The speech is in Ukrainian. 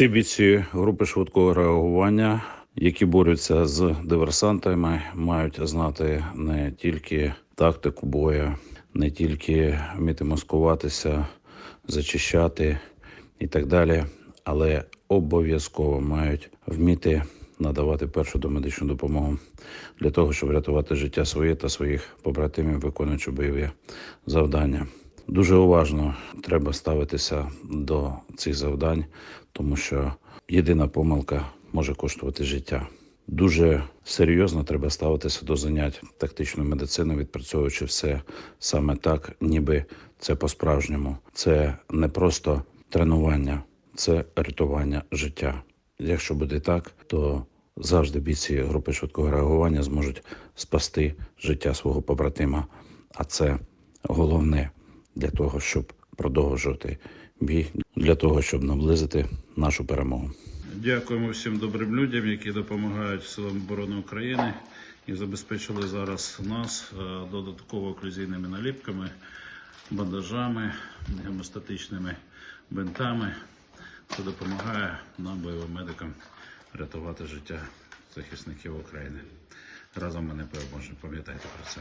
Всі бійці групи швидкого реагування, які борються з диверсантами, мають знати не тільки тактику бою, не тільки вміти маскуватися, зачищати і так далі, але обов'язково мають вміти надавати першу домедичну допомогу для того, щоб врятувати життя своє та своїх побратимів, виконуючи бойові завдання. Дуже уважно треба ставитися до цих завдань, тому що єдина помилка може коштувати життя. Дуже серйозно треба ставитися до занять тактичною медициною, відпрацьовуючи все саме так, ніби це по-справжньому. Це не просто тренування, це рятування життя. Якщо буде так, то завжди бійці групи швидкого реагування зможуть спасти життя свого побратима. А це головне для того, щоб продовжувати бій, для того, щоб наблизити нашу перемогу. Дякуємо всім добрим людям, які допомагають силам оборони України і забезпечили зараз нас е, додатково оклюзійними наліпками, бандажами, гемостатичними бинтами. Це допомагає нам, бойовим медикам, рятувати життя захисників України. Разом ми не переможемо. Пам'ятайте про це.